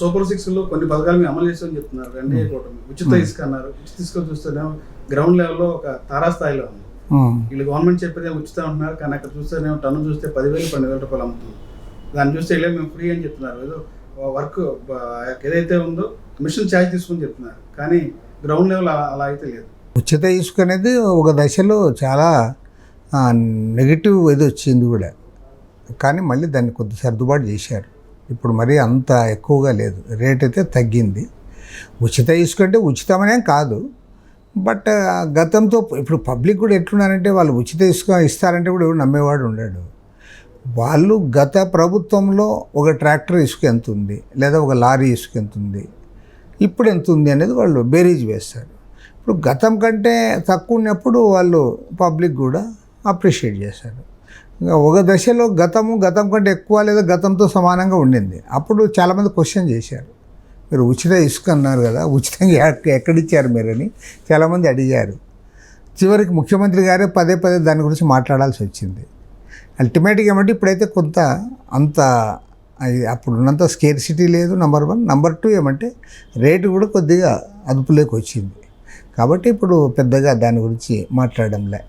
Super సిక్స్లో కొన్ని పథకాలు మేము అమలు చేస్తామని చెప్తున్నారు. ఎన్డీఏ కూటమి ఉచిత. ఇసుక అన్నారు. ఉచిత ఇసుక చూస్తేనేమో గ్రౌండ్ లెవెల్లో ఒక తారాస్థాయిలో ఉంది. వీళ్ళు గవర్నమెంట్ చెప్పేది ఉచితం అంటున్నారు కానీ అక్కడ చూస్తేనేమో టన్ను చూస్తే పదివేలు పన్నెండు వేల రూపాయలు అమ్ముతుంది దాన్ని చూస్తే ఇలా మేము ఫ్రీ అని చెప్తున్నారు. ఏదో వర్క్ ఏదైతే ఉందో మిషన్ ఛార్జ్ తీసుకుని చెప్తున్నారు. కానీ గ్రౌండ్ లెవెల్ అలా అయితే లేదు. ఉచిత ఇసుక అనేది ఒక దశలో చాలా నెగిటివ్ ఇది వచ్చింది కూడా. కానీ మళ్ళీ దాన్ని కొద్ది సర్దుబాటు చేశారు. ఇప్పుడు మరీ అంత ఎక్కువగా లేదు. రేట్ అయితే తగ్గింది. ఉచిత ఇసుక అంటే ఉచితమనే కాదు. బట్ గతంతో ఇప్పుడు పబ్లిక్ కూడా ఎట్లున్నారంటే వాళ్ళు ఉచిత ఇసుక ఇస్తారంటే కూడా ఎవరు నమ్మేవాడు ఉండడు. వాళ్ళు గత ప్రభుత్వంలో ఒక ట్రాక్టర్ ఇసుక ఎంత ఉంది లేదా ఒక లారీ ఇసుక ఎంత ఉంది ఇప్పుడు ఎంత ఉంది అనేది వాళ్ళు బేరీజ్ వేస్తారు. ఇప్పుడు గతం కంటే తక్కువ ఉన్నప్పుడు వాళ్ళు పబ్లిక్ కూడా అప్రిషియేట్ చేశారు ఒక దశలో గతము గతం కంటే ఎక్కువ లేదా గతంతో సమానంగా ఉండింది. అప్పుడు చాలామంది క్వశ్చన్ చేశారు. మీరు ఉచిత ఇసుక అన్నారు కదా ఉచితంగా ఎక్కడిచ్చారు మీరని చాలామంది అడిగారు. చివరికి ముఖ్యమంత్రి గారే పదే పదే దాని గురించి మాట్లాడాల్సి వచ్చింది. అల్టిమేట్గా ఏమంటే ఇప్పుడైతే కొంత అంత అది అప్పుడు ఉన్నంత స్కేర్ సిటీ లేదు నెంబర్ వన్. నెంబర్ టూ ఏమంటే రేటు కూడా కొద్దిగా అదుపులోకి వచ్చింది. కాబట్టి ఇప్పుడు పెద్దగా దాని గురించి మాట్లాడడంలే.